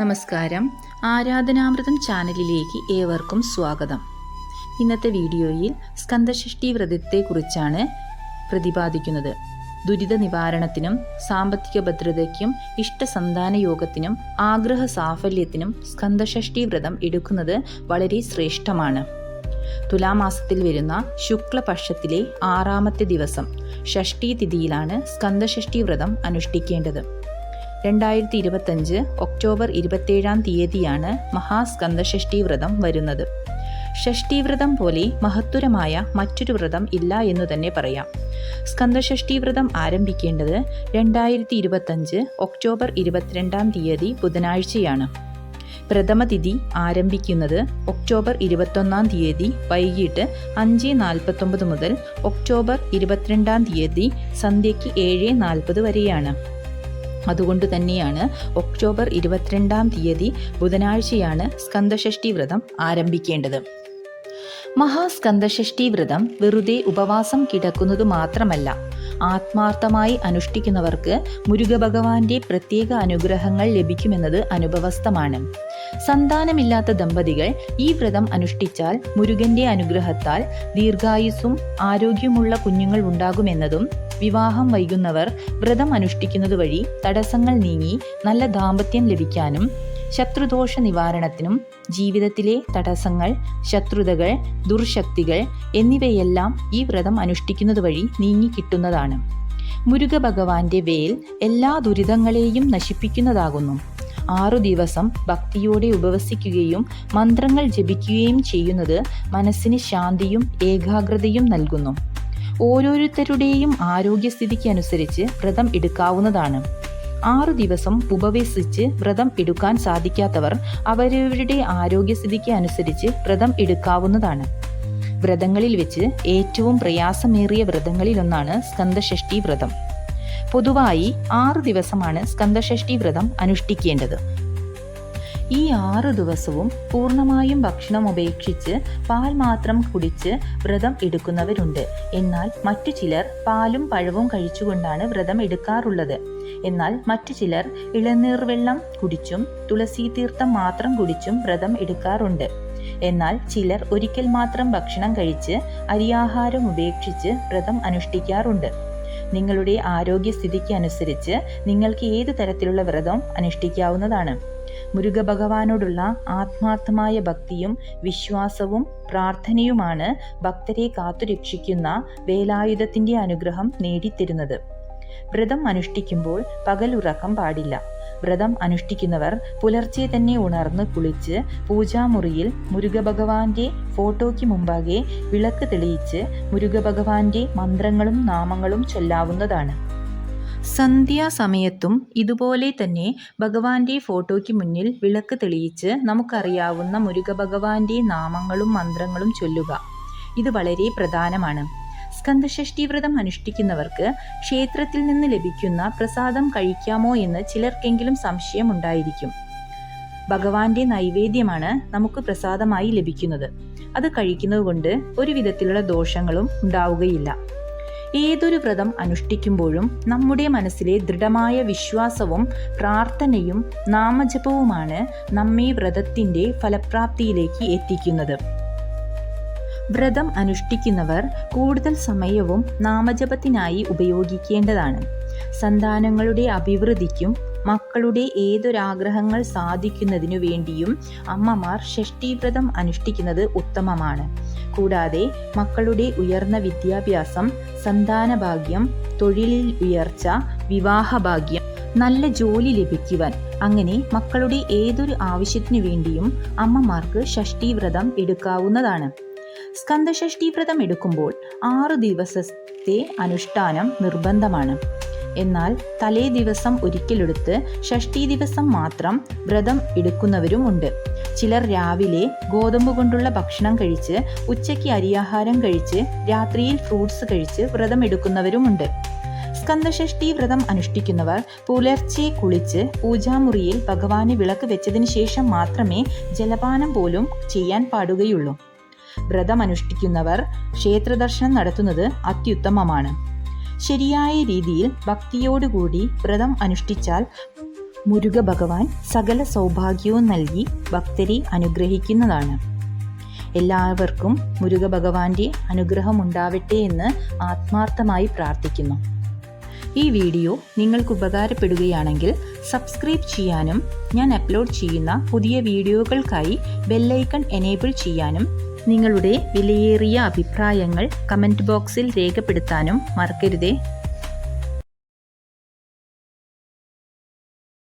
നമസ്കാരം. ആരാധനാമൃതം ചാനലിലേക്ക് ഏവർക്കും സ്വാഗതം. ഇന്നത്തെ വീഡിയോയിൽ സ്കന്ദഷഷ്ടി വ്രതത്തെക്കുറിച്ചാണ് പ്രതിപാദിക്കുന്നത്. ദുരിത നിവാരണത്തിനും സാമ്പത്തിക ഭദ്രതയ്ക്കും ഇഷ്ടസന്താന യോഗത്തിനും ആഗ്രഹ സാഫല്യത്തിനും സ്കന്ദഷഷ്ടി വ്രതം എടുക്കുന്നത് വളരെ ശ്രേഷ്ഠമാണ്. തുലാമാസത്തിൽ വരുന്ന ശുക്ലപക്ഷത്തിലെ ആറാമത്തെ ദിവസം ഷഷ്ടി തിഥിയിലാണ് സ്കന്ദഷഷ്ടി വ്രതം അനുഷ്ഠിക്കേണ്ടത്. രണ്ടായിരത്തി ഇരുപത്തഞ്ച് ഒക്ടോബർ ഇരുപത്തേഴാം തീയതിയാണ് മഹാസ്കന്ദഷഷ്ടി വ്രതം വരുന്നത്. ഷഷ്ടി വ്രതം പോലെ മഹത്വരമായ മറ്റൊരു വ്രതം ഇല്ല എന്ന് തന്നെ പറയാം. സ്കന്ദഷഷ്ടി വ്രതം ആരംഭിക്കേണ്ടത് രണ്ടായിരത്തി ഇരുപത്തഞ്ച് ഒക്ടോബർ ഇരുപത്തിരണ്ടാം തീയതി ബുധനാഴ്ചയാണ്. പ്രഥമ തിഥി ആരംഭിക്കുന്നത് ഒക്ടോബർ ഇരുപത്തൊന്നാം തീയതി വൈകിട്ട് അഞ്ച് നാൽപ്പത്തൊമ്പത് മുതൽ ഒക്ടോബർ ഇരുപത്തിരണ്ടാം തീയതി സന്ധ്യയ്ക്ക് ഏഴ് നാൽപ്പത് വരെയാണ്. അതുകൊണ്ട് തന്നെയാണ് ഒക്ടോബർ ഇരുപത്തിരണ്ടാം തീയതി ബുധനാഴ്ചയാണ് സ്കന്ദഷഷ്ടി വ്രതം ആരംഭിക്കേണ്ടത്. മഹാസ്കന്ദഷഷ്ടി വ്രതം വെറുതെ ഉപവാസം കിടക്കുന്നത് മാത്രമല്ല ആത്മാർത്ഥമായി അനുഷ്ഠിക്കുന്നവർക്ക് മുരുകഭഗവാന്റെ പ്രത്യേക അനുഗ്രഹങ്ങൾ ലഭിക്കുമെന്നത് അനുഭവസ്ഥമാണ്. സന്താനമില്ലാത്ത ദമ്പതികൾ ഈ വ്രതം അനുഷ്ഠിച്ചാൽ മുരുകന്റെ അനുഗ്രഹത്താൽ ദീർഘായുസ്സും ആരോഗ്യമുള്ള കുഞ്ഞുങ്ങൾ ഉണ്ടാകുമെന്നതും വിവാഹം വൈകുന്നവർ വ്രതം അനുഷ്ഠിക്കുന്നത് വഴി തടസ്സങ്ങൾ നീങ്ങി നല്ല ദാമ്പത്യം ലഭിക്കാനും ശത്രുദോഷ നിവാരണത്തിനും ജീവിതത്തിലെ തടസ്സങ്ങൾ ശത്രുതകൾ ദുർശക്തികൾ എന്നിവയെല്ലാം ഈ വ്രതം അനുഷ്ഠിക്കുന്നത് വഴി നീങ്ങിക്കിട്ടുന്നതാണ് മുരുക ഭഗവാന്റെ വേൽ എല്ലാ ദുരിതങ്ങളെയും നശിപ്പിക്കുന്നതാകുന്നു. ആറു ദിവസം ഭക്തിയോടെ ഉപവസിക്കുകയും മന്ത്രങ്ങൾ ജപിക്കുകയും ചെയ്യുന്നത് മനസ്സിന് ശാന്തിയും ഏകാഗ്രതയും നൽകുന്നു. ഓരോരുത്തരുടെയും ആരോഗ്യസ്ഥിതിക്ക് അനുസരിച്ച് വ്രതം എടുക്കാവുന്നതാണ്. ആറു ദിവസം ഉപവസിച്ച് വ്രതം എടുക്കാൻ സാധിക്കാത്തവർ അവരവരുടെ ആരോഗ്യസ്ഥിതിക്ക് അനുസരിച്ച് വ്രതം എടുക്കാവുന്നതാണ്. വ്രതങ്ങളിൽ വെച്ച് ഏറ്റവും പ്രയാസമേറിയ വ്രതങ്ങളിലൊന്നാണ് സ്കന്ദഷഷ്ടി വ്രതം. പൊതുവായി ആറു ദിവസമാണ് സ്കന്ദഷഷ്ടി വ്രതം അനുഷ്ഠിക്കേണ്ടത്. ഈ ആറ് ദിവസവും പൂർണമായും ഭക്ഷണം ഉപേക്ഷിച്ച് പാൽ മാത്രം കുടിച്ച് വ്രതം എടുക്കുന്നവരുണ്ട്. എന്നാൽ മറ്റു ചിലർ പാലും പഴവും കഴിച്ചുകൊണ്ടാണ് വ്രതം എടുക്കാറുള്ളത്. എന്നാൽ മറ്റു ചിലർ ഇളനീർ വെള്ളം കുടിച്ചും തുളസി തീർത്ഥം മാത്രം കുടിച്ചും വ്രതം എടുക്കാറുണ്ട്. എന്നാൽ ചിലർ ഒരിക്കൽ മാത്രം ഭക്ഷണം കഴിച്ച് അരിയാഹാരം ഉപേക്ഷിച്ച് വ്രതം അനുഷ്ഠിക്കാറുണ്ട്. നിങ്ങളുടെ ആരോഗ്യസ്ഥിതിക്ക് അനുസരിച്ച് നിങ്ങൾക്ക് ഏത് തരത്തിലുള്ള വ്രതം അനുഷ്ഠിക്കാവുന്നതാണ്? മുരുക ഭഗവാനോടുള്ള ആത്മാർത്ഥമായ ഭക്തിയും വിശ്വാസവും പ്രാർത്ഥനയുമാണ് ഭക്തരെ കാത്തുരക്ഷിക്കുന്ന വേലായുധത്തിന്റെ അനുഗ്രഹം നേടിത്തരുന്നത്. വ്രതം അനുഷ്ഠിക്കുമ്പോൾ പകലുറക്കം പാടില്ല. വ്രതം അനുഷ്ഠിക്കുന്നവർ പുലർച്ചെ തന്നെ ഉണർന്ന് കുളിച്ച് പൂജാമുറിയിൽ മുരുകഭഗവാന്റെ ഫോട്ടോയ്ക്ക് മുമ്പാകെ വിളക്ക് തെളിയിച്ച് മുരുകഭഗവാന്റെ മന്ത്രങ്ങളും നാമങ്ങളും ചൊല്ലാവുന്നതാണ്. സന്ധ്യാസമയത്തും ഇതുപോലെ തന്നെ ഭഗവാന്റെ ഫോട്ടോയ്ക്ക് മുന്നിൽ വിളക്ക് തെളിയിച്ച് നമുക്കറിയാവുന്ന മുരുക ഭഗവാന്റെ നാമങ്ങളും മന്ത്രങ്ങളും ചൊല്ലുക. ഇത് വളരെ പ്രധാനമാണ്. സ്കന്ദഷഷ്ടി വ്രതം അനുഷ്ഠിക്കുന്നവർക്ക് ക്ഷേത്രത്തിൽ നിന്ന് ലഭിക്കുന്ന പ്രസാദം കഴിക്കാമോ എന്ന് ചിലർക്കെങ്കിലും സംശയമുണ്ടായിരിക്കും. ഭഗവാന്റെ നൈവേദ്യമാണ് നമുക്ക് പ്രസാദമായി ലഭിക്കുന്നത്. അത് കഴിക്കുന്നത് കൊണ്ട് ഒരു വിധത്തിലുള്ള ദോഷങ്ങളും ഉണ്ടാവുകയില്ല. ഏതൊരു വ്രതം അനുഷ്ഠിക്കുമ്പോഴും നമ്മുടെ മനസ്സിലെ ദൃഢമായ വിശ്വാസവും പ്രാർത്ഥനയും നാമജപവുമാണ് നമ്മെ വ്രതത്തിന്റെ ഫലപ്രാപ്തിയിലേക്ക് എത്തിക്കുന്നത്. വ്രതം അനുഷ്ഠിക്കുന്നവർ കൂടുതൽ സമയവും നാമജപത്തിനായി ഉപയോഗിക്കേണ്ടതാണ്. സന്താനങ്ങളുടെ അഭിവൃദ്ധിക്കും മക്കളുടെ ഏതൊരാഗ്രഹങ്ങൾ സാധിക്കുന്നതിനു വേണ്ടിയും അമ്മമാർ ഷഷ്ടീവ്രതം അനുഷ്ഠിക്കുന്നത് ഉത്തമമാണ്. കൂടാതെ മക്കളുടെ ഉയർന്ന വിദ്യാഭ്യാസം സന്താനഭാഗ്യം തൊഴിലിൽ ഉയർച്ച വിവാഹഭാഗ്യം നല്ല ജോലി ലഭിക്കുവാൻ അങ്ങനെ മക്കളുടെ ഏതൊരു ആവശ്യത്തിനു വേണ്ടിയും അമ്മമാർക്ക് ഷഷ്ടീവ്രതം എടുക്കാവുന്നതാണ്. സ്കന്ദഷഷ്ടി വ്രതം എടുക്കുമ്പോൾ ആറു ദിവസത്തെ അനുഷ്ഠാനം നിർബന്ധമാണ്. എന്നാൽ തലേ ദിവസം ഒരിക്കലെടുത്ത് ഷഷ്ടി ദിവസം മാത്രം വ്രതം എടുക്കുന്നവരുമുണ്ട്. ചിലർ രാവിലെ ഗോതമ്പ് കൊണ്ടുള്ള ഭക്ഷണം കഴിച്ച് ഉച്ചയ്ക്ക് അരിയാഹാരം കഴിച്ച് രാത്രിയിൽ ഫ്രൂട്ട്സ് കഴിച്ച് വ്രതം എടുക്കുന്നവരുമുണ്ട്. സ്കന്ദഷഷ്ടി വ്രതം അനുഷ്ഠിക്കുന്നവർ പുലർച്ചെ കുളിച്ച് പൂജാമുറിയിൽ ഭഗവാന് വിളക്ക് വെച്ചതിന് ശേഷം മാത്രമേ ജലപാനം പോലും ചെയ്യാൻ പാടുകയുള്ളൂ. വ്രതം അനുഷ്ഠിക്കുന്നവർ ക്ഷേത്രദർശനം നടത്തുന്നത് അത്യുത്തമമാണ്. ശരിയായ രീതിയിൽ ഭക്തിയോടുകൂടി വ്രതം അനുഷ്ഠിച്ചാൽ മുരുക ഭഗവാൻ സകല സൗഭാഗ്യവും നൽകി ഭക്തരെ അനുഗ്രഹിക്കുന്നതാണ്. എല്ലാവർക്കും മുരുക ഭഗവാന്റെ അനുഗ്രഹമുണ്ടാവട്ടെ എന്ന് ആത്മാർത്ഥമായി പ്രാർത്ഥിക്കുന്നു. ഈ വീഡിയോ നിങ്ങൾക്ക് ഉപകാരപ്പെടുകയാണെങ്കിൽ സബ്സ്ക്രൈബ് ചെയ്യാനും ഞാൻ അപ്ലോഡ് ചെയ്യുന്ന പുതിയ വീഡിയോകൾക്കായി ബെല്ലൈക്കൺ എനേബിൾ ചെയ്യാനും നിങ്ങളുടെ വിലയേറിയ അഭിപ്രായങ്ങൾ കമന്റ് ബോക്സിൽ രേഖപ്പെടുത്താനും മറക്കരുതേ.